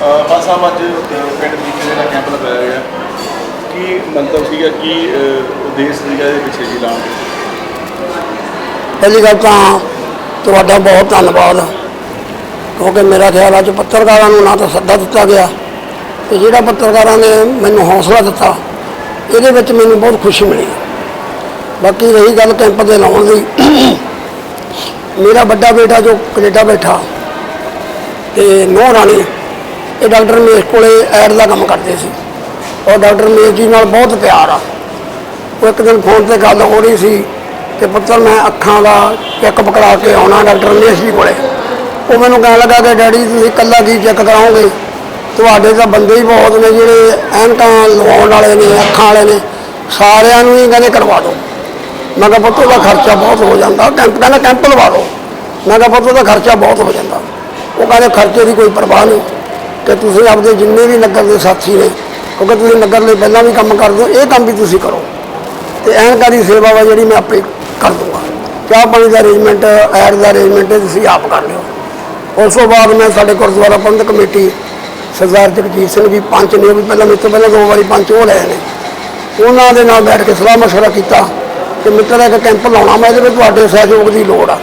ਬਸ ਆਮ ਅੱਜ ਪਿੰਡ ਵਿਖੇ ਦਾ ਕੈਂਪ ਲਗਾਇਆ ਗਿਆ, ਕੀ ਮੰਤਵ ਸੀਗਾ, ਕੀ ਉਦੇਸ਼ ਸੀਗਾ ਇਹਦੇ ਪਿੱਛੇ ਜੀ ਲਾਉਣ ਪਹਿਲੀ ਗੱਲ ਤਾਂ ਤੁਹਾਡਾ ਬਹੁਤ ਧੰਨਵਾਦ, ਕਿਉਂਕਿ ਮੇਰਾ ਖਿਆਲ ਅੱਜ ਪੱਤਰਕਾਰਾਂ ਨੂੰ ਨਾ ਤਾਂ ਸੱਦਾ ਦਿੱਤਾ ਗਿਆ, ਤੇ ਜਿਹੜਾ ਪੱਤਰਕਾਰਾਂ ਨੇ ਮੈਨੂੰ ਹੌਸਲਾ ਦਿੱਤਾ, ਇਹਦੇ ਵਿੱਚ ਮੈਨੂੰ ਬਹੁਤ ਖੁਸ਼ੀ ਮਿਲੀ। ਬਾਕੀ ਰਹੀ ਗੱਲ ਕੈਂਪ ਦੇ ਲਾਉਣ ਦੀ, ਮੇਰਾ ਵੱਡਾ ਬੇਟਾ ਜੋ ਕੈਨੇਡਾ ਬੈਠਾ, ਤੇ ਨੌ ਰਾਣੀ ਇਹ ਡਾਕਟਰ ਮੇਰ ਕੋਲੇ ਐਡ ਦਾ ਕੰਮ ਕਰਦੇ ਸੀ। ਔਰ ਡਾਕਟਰ ਮੇਰ ਜੀ ਨਾਲ ਬਹੁਤ ਪਿਆਰ ਆ। ਉਹ ਇੱਕ ਦਿਨ ਫੋਨ ਤੇ ਗੱਲ ਹੋ ਰਹੀ ਸੀ ਕਿ ਪੁੱਤਰ ਮੈਂ ਅੱਖਾਂ ਦਾ ਚੈੱਕਅਪ ਕਰਾ ਕੇ ਆਉਣਾ ਡਾਕਟਰ ਮੇਸ਼ ਜੀ ਕੋਲੇ। ਉਹ ਮੈਨੂੰ ਕਹਿਣ ਲੱਗਾ ਕਿ ਡੈਡੀ ਤੁਸੀਂ ਇਕੱਲਾ ਕੀ ਚੈੱਕ ਕਰਾਓਗੇ? ਤੁਹਾਡੇ ਤਾਂ ਬੰਦੇ ਹੀ ਬਹੁਤ ਨੇ ਜਿਹੜੇ ਐਨਕਾਂ ਲਵਾਉਣ ਵਾਲੇ ਨੇ, ਅੱਖਾਂ ਵਾਲੇ ਨੇ। ਸਾਰਿਆਂ ਨੂੰ ਹੀ ਕਹਿੰਦੇ ਕਰਵਾ ਦਿਓ। ਮੈਂ ਕਿਹਾ ਪੁੱਤ ਉਹਦਾ ਖਰਚਾ ਬਹੁਤ ਹੋ ਜਾਂਦਾ। ਕੈਂਪ ਕਹਿੰਦਾ ਕੈਂਪ ਲਵਾ ਦਿਓ। ਮੈਂ ਕਿਹਾ ਪੁੱਤ ਉਹਦਾ ਖਰਚਾ ਬਹੁਤ ਹੋ ਜਾਂਦਾ। ਉਹ ਕਹਿੰਦੇ ਖਰਚੇ ਦੀ ਕੋਈ ਪਰਵਾਹ ਨਹੀਂ। ਕਿ ਤੁਸੀਂ ਆਪਦੇ ਜਿੰਨੇ ਵੀ ਨਗਰ ਦੇ ਸਾਥੀ ਨੇ, ਕਿਉਂਕਿ ਤੁਸੀਂ ਨਗਰ ਲਈ ਪਹਿਲਾਂ ਵੀ ਕੰਮ ਕਰਦੇ ਹੋ, ਇਹ ਕੰਮ ਵੀ ਤੁਸੀਂ ਕਰੋ। ਤੇ ਐਨਕਾਰੀ ਸੇਵਾ ਵਾ ਜਿਹੜੀ ਮੈਂ ਆਪੇ ਕਰ ਦੂੰਗਾ ਚਾਹ ਪਾਣੀ ਦਾ ਅਰੇਂਜਮੈਂਟ ਐਡ ਦਾ ਅਰੇਂਜਮੈਂਟ ਤੁਸੀਂ ਆਪ ਕਰ ਲਿਓ। ਉਸ ਤੋਂ ਬਾਅਦ ਮੈਂ ਸਾਡੇ ਗੁਰਦੁਆਰਾ ਪ੍ਰਬੰਧਕ ਕਮੇਟੀ, ਸਰਦਾਰ ਜਗਜੀਤ ਸਿੰਘ ਜੀ ਪੰਚ ਨੇ, ਉਹ ਵੀ ਪਹਿਲਾਂ ਮੇਰੇ ਤੋਂ ਪਹਿਲਾਂ ਦੋ ਵਾਰੀ ਪੰਚ ਹੋ ਲਏ ਨੇ। ਉਹਨਾਂ ਦੇ ਨਾਲ ਬੈਠ ਕੇ ਸਲਾਹ ਮਸ਼ਵਰਾ ਕੀਤਾ ਕਿ ਮਿੱਤਰ, ਇੱਕ ਕੈਂਪ ਲਾਉਣਾ ਮੈਂ ਇਹਦੇ ਵਿੱਚ ਤੁਹਾਡੇ ਸਹਿਯੋਗ ਦੀ ਲੋੜ ਆ।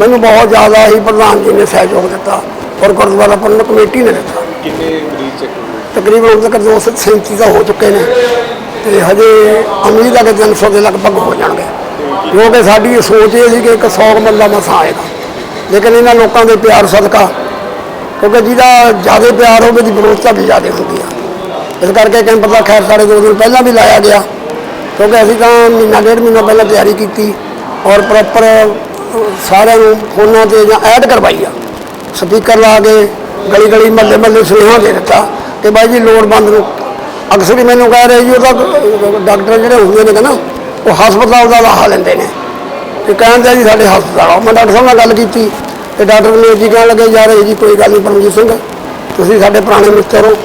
ਮੈਨੂੰ ਬਹੁਤ ਜ਼ਿਆਦਾ ਹੀ ਪ੍ਰਧਾਨ ਜੀ ਨੇ ਸਹਿਯੋਗ ਦਿੱਤਾ ਔਰ ਗੁਰਦੁਆਰਾ ਪ੍ਰਬੰਧਕ ਕਮੇਟੀ ਨੇ ਦਿੱਤਾ। ਕਿੰਨੇ ਮਰੀਜ਼ ਚੈੱਕ ਹੋਏ ਤਕਰੀਬਨ ਹੁਣ ਤੱਕ 237 ਤਾਂ ਹੋ ਚੁੱਕੇ ਨੇ ਤੇ ਹਜੇ ਉਮੀਦ ਹੈ ਕਿ 300 ਦੇ ਲਗਭਗ ਹੋ ਜਾਣਗੇ। ਕਿਉਂਕਿ ਸਾਡੀ ਸੋਚ ਇਹ ਸੀ ਕਿ ਇੱਕ 100 ਬੰਦਾ ਮਸਾ ਆਏਗਾ। ਲੇਕਿਨ ਇਹਨਾਂ ਲੋਕਾਂ ਦੇ ਪਿਆਰ ਸਦਕਾ, ਕਿਉਂਕਿ ਜਿਹਦਾ ਜ਼ਿਆਦਾ ਪਿਆਰ ਹੋਵੇ ਦੀ ਵਿਰੋਧਤਾ ਵੀ ਜ਼ਿਆਦਾ ਹੁੰਦੀ ਆ। ਇਸ ਕਰਕੇ ਕੈਂਪ ਦਾ ਖੈਰ ਸਾਡੇ ਦੋ ਦਿਨ ਪਹਿਲਾਂ ਵੀ ਲਾਇਆ ਗਿਆ, ਕਿਉਂਕਿ ਅਸੀਂ ਤਾਂ ਮਹੀਨਾ ਡੇਢ ਮਹੀਨਾ ਪਹਿਲਾਂ ਤਿਆਰੀ ਕੀਤੀ ਔਰ ਪ੍ਰੋਪਰ ਸਾਰਿਆਂ ਨੂੰ ਫੋਨਾਂ ਤੇ ਜਾਂ ਐਡ ਕਰਵਾਈ ਆ। ਸਪੀਕਰ ਲਾ ਕੇ ਗਲੀ ਗਲੀ ਮਹੱਲੇ ਮਹੱਲੇ ਸੁਨੇਹਾ ਦੇ ਦਿੱਤਾ ਕਿ ਬਾਈ ਜੀ ਲੋੜਵੰਦ ਨੂੰ, ਅਕਸਰ ਹੀ ਮੈਨੂੰ ਕਹਿ ਰਹੇ ਜੀ ਉਹ ਤਾਂ ਡਾਕਟਰ ਜਿਹੜੇ ਹੁੰਦੇ ਨੇ ਨਾ ਉਹ ਹਸਪਤਾਲ ਦਾ ਲਾਹਾ ਲੈਂਦੇ ਨੇ। ਤੇ ਕਹਿੰਦੇ ਆ ਜੀ ਸਾਡੇ ਹਸਪਤਾਲ ਆਓ ਮੈਂ ਡਾਕਟਰ ਸਾਹਿਬ ਨਾਲ ਗੱਲ ਕੀਤੀ, ਤੇ ਡਾਕਟਰ ਨੇ ਜੀ ਕਹਿਣ ਲੱਗੇ, ਯਾਰ ਇਹ ਜੀ ਕੋਈ ਗੱਲ ਨਹੀਂ ਪਰਮਜੀਤ ਸਿੰਘ, ਤੁਸੀਂ ਸਾਡੇ ਪੁਰਾਣੇ ਮਿੱਤਰ ਹੋ।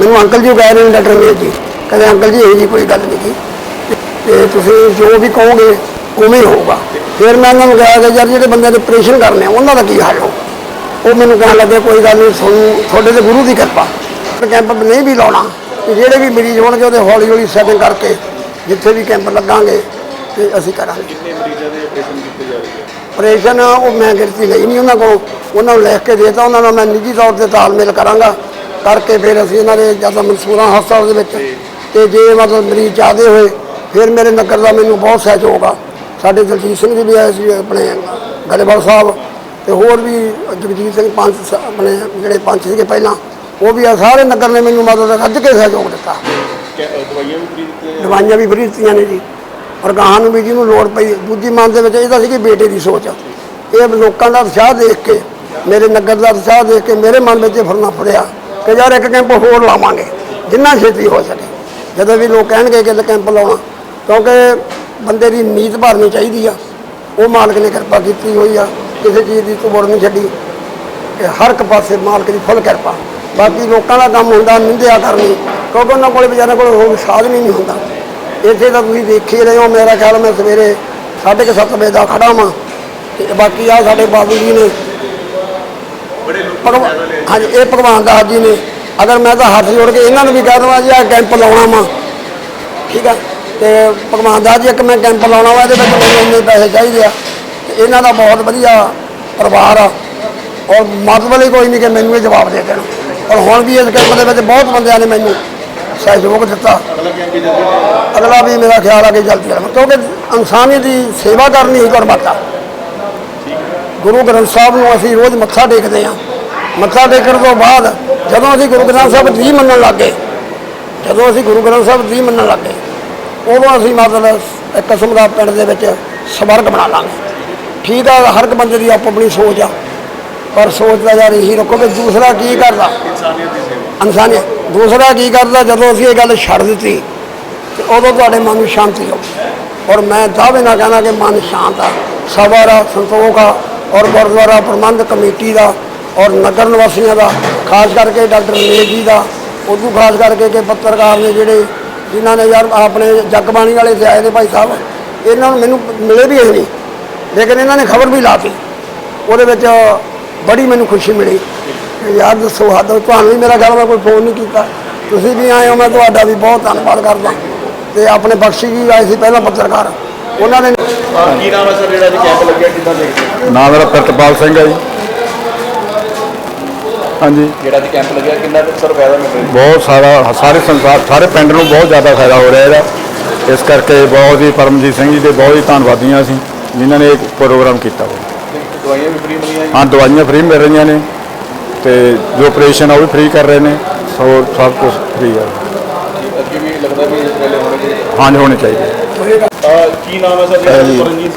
ਮੈਨੂੰ ਅੰਕਲ ਜੀ ਕਹਿ ਰਹੇ ਨੇ ਡਾਕਟਰ ਨੇ ਜੀ। ਕਹਿੰਦੇ, ਅੰਕਲ ਜੀ, ਇਹ ਜੀ ਕੋਈ ਗੱਲ ਨਹੀਂ ਜੀ। ਤੇ ਤੁਸੀਂ ਜੋ ਵੀ ਕਹੋਗੇ, ਉਵੇਂ ਹੀ ਹੋਊਗਾ। ਫਿਰ ਮੈਂ ਉਹਨਾਂ ਨੂੰ ਕਿਹਾ ਕਿ ਯਾਰ ਜਿਹੜੇ ਬੰਦੇ ਦੇ ਆਪਰੇਸ਼ਨ ਕਰਨੇ ਆ, ਉਹਨਾਂ ਦਾ ਕੀ ਹਾਲ ਹੋ ਉਹ ਮੈਨੂੰ ਕਹਿਣ ਲੱਗੇ ਕੋਈ ਗੱਲ ਨਹੀਂ ਤੁਹਾਨੂੰ ਤੁਹਾਡੇ ਤੇ ਗੁਰੂ ਦੀ ਕਿਰਪਾ। ਕੈਂਪ ਨਹੀਂ ਵੀ ਲਾਉਣਾ ਜਿਹੜੇ ਵੀ ਮਰੀਜ਼ ਹੋਣਗੇ ਉਹਦੇ ਹੌਲੀ ਹੌਲੀ ਸੈਟਿੰਗ ਕਰਕੇ ਜਿੱਥੇ ਵੀ ਕੈਂਪ ਲੱਗਾਂਗੇ ਤੇ ਅਸੀਂ ਕਰਾਂਗੇ। ਕਿੰਨੇ ਮਰੀਜ਼ਾਂ ਦੇ ਆਪਰੇਸ਼ਨ ਕੀਤੇ ਜਾ ਰਹੇ ਹੈ ਆਪਰੇਸ਼ਨ ਉਹ ਮੈਂ ਗਿਣਤੀ ਲਈ ਨਹੀਂ ਉਹਨਾਂ ਕੋਲ। ਉਹਨਾਂ ਨੂੰ ਲਿਖ ਕੇ ਦੇਤਾ ਉਹਨਾਂ ਨਾਲ ਮੈਂ ਨਿੱਜੀ ਤੌਰ ਤੇ ਤਾਲਮੇਲ ਕਰਾਂਗਾ। ਕਰਕੇ ਫਿਰ ਅਸੀਂ ਇਹਨਾਂ ਦੇ ਜ਼ਿਆਦਾ ਮਨਸੂਰਾ ਹਸਪਤਾਲ ਦੇ ਵਿੱਚ ਤੇ ਜੇ ਮਤਲਬ ਮਰੀਜ਼ ਜ਼ਿਆਦੇ ਹੋਏ ਫਿਰ ਮੇਰੇ ਨਗਰ ਦਾ ਮੈਨੂੰ ਬਹੁਤ ਸਹਿਯੋਗ ਆ। ਸਾਡੇ ਦਲਜੀਤ ਸਿੰਘ ਜੀ ਵੀ ਆਏ ਸੀ ਆਪਣੇ ਗਲੇਵਾਲ ਸਾਹਿਬ। ਤੇ ਹੋਰ ਵੀ ਜਗਜੀਤ ਸਿੰਘ ਸ- ਆਪਣੇ ਜਿਹੜੇ ਪੰਚ ਸੀਗੇ ਪਹਿਲਾਂ ਉਹ ਵੀ ਆ ਸਾਰੇ ਨਗਰ ਨੇ ਮੈਨੂੰ ਮਦਦ ਰੱਜ ਕੇ ਸਹਿਯੋਗ ਦਿੱਤਾ। ਅ, ਦਵਾਈਆਂ ਵੀ ਫ੍ਰੀ ਦਿੱਤੀਆਂ ਜਾ ਦਵਾਈਆਂ ਵੀ ਫਰੀ ਦਿੱਤੀਆਂ ਨੇ ਜੀ। ਔਰ ਗਾਹਾਂ ਨੂੰ ਵੀ ਜਿਹਨੂੰ ਲੋੜ ਪਈ ਦੂਜੀ ਮਨ ਦੇ ਵਿੱਚ ਇਹ ਤਾਂ ਸੀ ਕਿ ਬੇਟੇ ਦੀ ਸੋਚ ਇਹ ਲੋਕਾਂ ਦਾ ਉਤਸ਼ਾਹ ਦੇਖ ਕੇ ਮੇਰੇ ਨਗਰ ਦਾ ਉਤਸ਼ਾਹ ਦੇਖ ਕੇ ਮੇਰੇ ਮਨ ਵਿੱਚ ਇਹ ਫਰਨਾ ਫੜਿਆ ਕਿ ਯਾਰ ਇੱਕ ਕੈਂਪ ਹੋਰ ਲਾਵਾਂਗੇ ਜਿੰਨਾ ਛੇਤੀ ਹੋ ਸਕੇ। ਜਦੋਂ ਵੀ ਲੋਕ ਕਹਿਣਗੇ ਕਿ ਕੈਂਪ ਲਾਉਣਾ ਕਿਉਂਕਿ ਬੰਦੇ ਦੀ ਨੀਤ ਭਰਨੀ ਚਾਹੀਦੀ ਆ। ਉਹ ਮਾਲਕ ਨੇ ਕਿਰਪਾ ਕੀਤੀ ਹੋਈ ਆ। ਕਿਸੇ ਚੀਜ਼ ਦੀ ਤੋੜ ਨਹੀਂ ਛੱਡੀ। ਕਿ ਹਰ ਇੱਕ ਪਾਸੇ ਮਾਲਕ ਦੀ ਫੁੱਲ ਕਿਰਪਾ। ਬਾਕੀ ਲੋਕਾਂ ਦਾ ਕੰਮ ਹੁੰਦਾ ਨਿੰਦਿਆ ਕਰਨੀ। ਕਿਉਂਕਿ ਉਹਨਾਂ ਕੋਲੇ ਵਿਚਾਰਿਆਂ ਕੋਲ ਹੋਰ ਸਾਧਨ ਹੀ ਨਹੀਂ ਹੁੰਦਾ। ਇੱਥੇ ਤਾਂ ਤੁਸੀਂ ਦੇਖ ਹੀ ਰਹੇ ਹੋ ਮੇਰਾ ਖਿਆਲ ਮੈਂ ਸਵੇਰੇ 7:30 ਵਜੇ ਦਾ ਖੜਾ ਵਾਂ। ਤੇ ਬਾਕੀ ਆ ਸਾਡੇ ਬਾਬੂ ਜੀ ਨੇ। ਹਾਂਜੀ ਇਹ ਭਗਵਾਨ ਦਾਸ ਜੀ ਨੇ। ਅਗਰ ਮੈਂ ਤਾਂ ਹੱਥ ਜੋੜ ਕੇ ਇਹਨਾਂ ਨੂੰ ਵੀ ਕਹਿ ਦਵਾਂ ਜੀ ਆ ਕੈਂਪ ਲਾਉਣਾ ਵਾ। ਠੀਕ ਆ? ਤੇ ਭਗਵਾਨ ਦਾਸ ਜੀ ਇੱਕ ਮੈਂ ਕੈਂਪ ਲਾਉਣਾ ਵਾ ਇਹਦੇ ਵਿੱਚ ਮੈਨੂੰ ਇੰਨੇ ਪੈਸੇ ਚਾਹੀਦੇ ਆ। ਇਹਨਾਂ ਦਾ ਬਹੁਤ ਵਧੀਆ ਪਰਿਵਾਰ ਆ। ਔਰ ਮਤਲਬ ਵਾਲੀ ਕੋਈ ਨਹੀਂ ਕਿ ਮੈਨੂੰ ਇਹ ਜਵਾਬ ਦੇ ਦੇਣ। ਔਰ ਹੁਣ ਵੀ ਇਸ ਕੈਂਪ ਦੇ ਵਿੱਚ ਬਹੁਤ ਬੰਦਿਆਂ ਨੇ ਮੈਨੂੰ ਸਹਿਯੋਗ ਦਿੱਤਾ। ਅਗਲਾ ਵੀ ਮੇਰਾ ਖਿਆਲ ਆ ਕਿ ਜਲਦੀ ਆਉਣਾ। ਕਿਉਂਕਿ ਇਨਸਾਨੀਅਤ ਦੀ ਸੇਵਾ ਕਰਨੀ ਹੀ ਗੁਰਮਤਾ ਗੁਰੂ ਗ੍ਰੰਥ ਸਾਹਿਬ ਨੂੰ ਅਸੀਂ ਰੋਜ਼ ਮੱਥਾ ਟੇਕਦੇ ਹਾਂ। ਮੱਥਾ ਟੇਕਣ ਤੋਂ ਬਾਅਦ ਜਦੋਂ ਅਸੀਂ ਗੁਰੂ ਗ੍ਰੰਥ ਸਾਹਿਬ ਜੀ ਮੰਨਣ ਲੱਗੇ ਜਦੋਂ ਅਸੀਂ ਗੁਰੂ ਗ੍ਰੰਥ ਸਾਹਿਬ ਜੀ ਮੰਨਣ ਲੱਗੇ ਉਦੋਂ ਅਸੀਂ ਮਤਲਬ ਇੱਕ ਕਿਸਮ ਦਾ ਪਿੰਡ ਦੇ ਵਿੱਚ ਸਵਰਗ ਬਣਾ ਲਾਂਗੇ। ਠੀਕ ਆ ਹਰ ਇੱਕ ਬੰਦੇ ਦੀ ਆਪੋ ਆਪਣੀ ਸੋਚ ਆ। ਪਰ ਸੋਚ ਦਾ ਯਾਰ ਇਹੀ ਰੱਖੋ ਕਿ ਦੂਸਰਾ ਕੀ ਕਰਦਾ? ਇਨਸਾਨੀਅਤ ਦੀ ਸੇਵਾ। ਇਨਸਾਨੀਅਤ। ਦੂਸਰਾ ਕੀ ਕਰਦਾ? ਜਦੋਂ ਅਸੀਂ ਇਹ ਗੱਲ ਛੱਡ ਦਿੱਤੀ ਤੇ ਉਦੋਂ ਤੁਹਾਡੇ ਮਨ ਨੂੰ ਸ਼ਾਂਤੀ ਹੋ ਔਰ ਮੈਂ ਦਾਅਵੇ ਨਾਲ ਕਹਿੰਦਾ ਕਿ ਮਨ ਸ਼ਾਂਤ ਆ। ਸਬਰ ਆ ਸੰਤੋਖ ਆ। ਔਰ ਗੁਰਦੁਆਰਾ ਪ੍ਰਬੰਧ ਕਮੇਟੀ ਦਾ ਔਰ ਨਗਰ ਨਿਵਾਸੀਆਂ ਦਾ ਖਾਸ ਕਰਕੇ ਡਾਕਟਰ ਨੀਲ ਜੀ ਦਾ ਉਦੋਂ ਖਾਸ ਕਰਕੇ ਕਿ ਪੱਤਰਕਾਰ ਨੇ ਜਿਹੜੇ ਜਿਨ੍ਹਾਂ ਨੇ ਯਾਰ ਆਪਣੇ ਜਗਬਾਣੀ ਵਾਲੇ ਤੇ ਆਏ ਨੇ ਭਾਈ ਸਾਹਿਬ ਇਹਨਾਂ ਨੂੰ ਮੈਨੂੰ ਮਿਲੇ ਵੀ ਇਹ ਨਹੀਂ। ਲੇਕਿਨ ਇਹਨਾਂ ਨੇ ਖਬਰ ਵੀ ਲਾਤੀ। ਉਹਦੇ ਵਿੱਚ ਬੜੀ ਮੈਨੂੰ ਖੁਸ਼ੀ ਮਿਲੀ। ਕਿ ਯਾਰ ਦੱਸੋ ਹੱਦ ਤੁਹਾਨੂੰ ਵੀ ਮੇਰਾ ਖਿਆਲ ਮੈਂ ਕੋਈ ਫੋਨ ਨਹੀਂ ਕੀਤਾ। ਤੁਸੀਂ ਵੀ ਆਏ ਹੋ ਮੈਂ ਤੁਹਾਡਾ ਵੀ ਬਹੁਤ ਧੰਨਵਾਦ ਕਰਦਾ। ਤੇ ਆਪਣੇ ਬਖਸ਼ੀ ਜੀ ਆਏ ਸੀ ਪਹਿਲਾਂ ਪੱਤਰਕਾਰ। ਉਹਨਾਂ ਨੇ ਕੀ ਨਾਮ ਹੈ ਸਰ ਜਿਹੜਾ ਅੱਜ ਕੈਂਪ ਲੱਗਿਆ ਕਿੱਦਾਂ ਦੇਖਦੇ? ਨਾਮ ਮੇਰਾ ਪ੍ਰਿਤਪਾਲ ਸਿੰਘ ਹੈ ਜੀ। ਹਾਂਜੀ। ਜਿਹੜਾ ਅੱਜ ਕੈਂਪ ਲੱਗਿਆ ਕਿੰਨਾ ਕੁ ਸਰ ਫਾਇਦਾ ਮਿਲ ਰਿਹਾ? ਬਹੁਤ ਸਾਰਾ ਸਾਰੇ ਸੰਸਾਰ ਸਾਰੇ ਪਿੰਡ ਨੂੰ ਬਹੁਤ ਜ਼ਿਆਦਾ ਫਾਇਦਾ ਹੋ ਰਿਹਾ ਇਹਦਾ। ਇਸ ਕਰਕੇ ਬਹੁਤ ਹੀ ਪਰਮਜੀਤ ਸਿੰਘ ਜੀ ਦੇ ਬਹੁਤ ਹੀ ਧੰਨਵਾਦੀਆਂ ਅਸੀਂ। ਜਿਨ੍ਹਾਂ ਨੇ ਇਹ ਪ੍ਰੋਗਰਾਮ ਕੀਤਾ ਵਾ। ਦਵਾਈਆਂ ਵੀ ਫ੍ਰੀ ਮਿਲੀਆਂ ਜੀ? ਹਾਂ ਦਵਾਈਆਂ ਫ੍ਰੀ ਮਿਲ ਰਹੀਆਂ ਨੇ ਤੇ ਜੋ ਆਪਰੇਸ਼ਨ ਆ ਉਹ ਵੀ ਫ੍ਰੀ ਕਰ ਰਹੇ ਨੇ ਸੋ ਸਭ ਕੁਝ ਫ੍ਰੀ ਆ। ਅੱਗੇ ਵੀ ਲੱਗਦਾ ਵੀ ਇਸ ਵੇਲੇ ਹੋਣੇ ਚਾਹੀਦੇ। ਹਾਂਜੀ ਹੋਣੇ ਚਾਹੀਦੇ। ਅਹ ਕੀ ਨਾਮ ਹੈ ਸਰ ਜਿਹੜਾ ਪਰਮਜੀਤ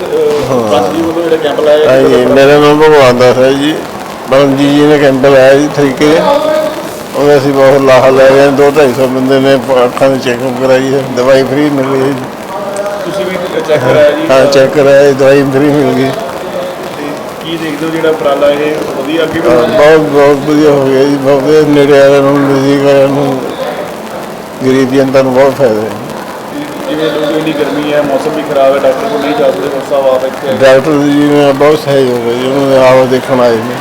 ਪੰਜ ਜੀ ਵੱਲੋਂ ਜਿਹੜਾ ਕੈਂਪ ਲਾਇਆ ਗਿਆ? ਹਾਂਜੀ ਮੇਰਾ ਨਾਮ ਭਗਵਾਨ ਦਾਸ ਹੈ ਜੀ। ਬਲਮਜੀਤ ਜੀ ਨੇ ਕੈਂਪ ਲਾਇਆ ਜੀ ਤਰੀਕੇ। ਉਹਦੇ ਅਸੀਂ ਬਹੁਤ ਲਾਹਾ ਲੈ ਰਹੇ ਹਾਂ ਦੋ ਢਾਈ ਸੌ ਬੰਦੇ ਨੇ ਅੱਖਾਂ ਦੀ ਚੈੱਕਅਪ ਕਰਾਈ ਹੈ। ਦਵਾਈ ਫ੍ਰੀ ਮਿਲ ਰਹੀ ਹੈ ਜੀ। ਤੁਸੀਂ ਵੀ ਚੈੱਕ ਕਰਾਇਆ ਜੀ? ਹਾਂ ਚੈੱਕ ਕਰਾਇਆ ਦਵਾਈ ਫ੍ਰੀ ਮਿਲ ਗਈ। ਕੀ ਦੇਖਦੇ ਹੋ ਜਿਹੜਾ ਉਪਰਾਲਾ ਇਹ ਵਧੀਆ ਅੱਗੇ ਬਹੁਤ ਬਹੁਤ ਵਧੀਆ ਹੋ ਗਿਆ ਜੀ ਬਹੁਤ ਨੇੜੇ ਵਾਲਿਆਂ ਨੂੰ ਨਜ਼ਦੀਕ ਵਾਲਿਆਂ ਨੂੰ ਗਰੀਬ ਜਨਤਾ ਨੂੰ ਬਹੁਤ ਫਾਇਦਾ ਹੈ। ਜਿਵੇਂ ਲੋਕ ਇੰਨੀ ਗਰਮੀ ਹੈ ਮੌਸਮ ਵੀ ਖਰਾਬ ਹੈ ਡਾਕਟਰ ਕੋਲ ਨਹੀਂ ਜਾ ਸਕਦੇ ਉਸ ਸਾਹਿਬ ਆਪ ਇੱਥੇ। ਡਾਕਟਰ ਜੀ ਨੇ ਬਹੁਤ ਸਹਿਯੋਗ ਹੈ ਜੀ ਉਹਨਾਂ ਦੇ ਆਪ ਦੇਖਣ ਆਏ ਨੇ।